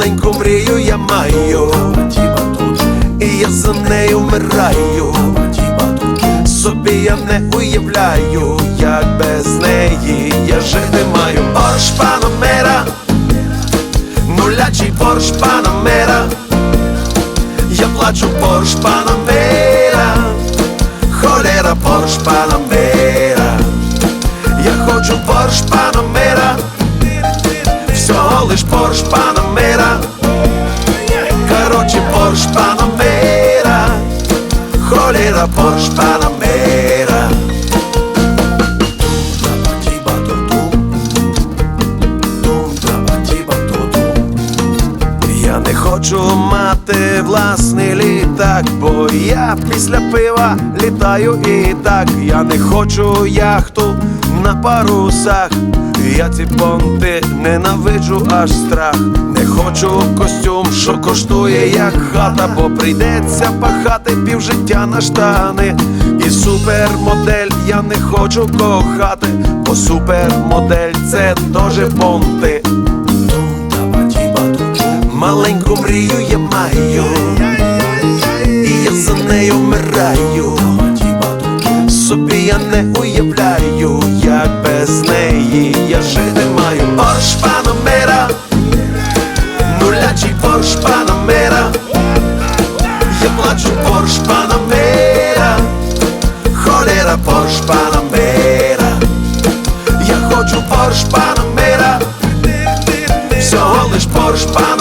Маленьку мрію я маю, і я за нею вмираю. Собі я не уявляю, як без неї я жити маю. Порш Панамера, нулячий Порш Панамера. Я плачу Порш Панамера, холера Порш Панамера. Я хочу Порш Панамера, холера Порш Панамера. Я не хочу мати власний літак, бо я після пива літаю і так. Я не хочу яхту на парусах. Я ці понти ненавиджу аж страх. Не хочу костюм, що коштує як хата, бо прийдеться пахати півжиття на штани. І супермодель я не хочу кохати, бо супермодель це теж понти. Маленьку мрію я маю, і я за нею вмираю. Собі я не Μου Porsche Panamera Mullaci Porsche Panamera Ja mlaczę Porsche Panamera Cholera Porsche Panamera Ja chodzę Porsche Panamera Всього лиш Porsche Panamera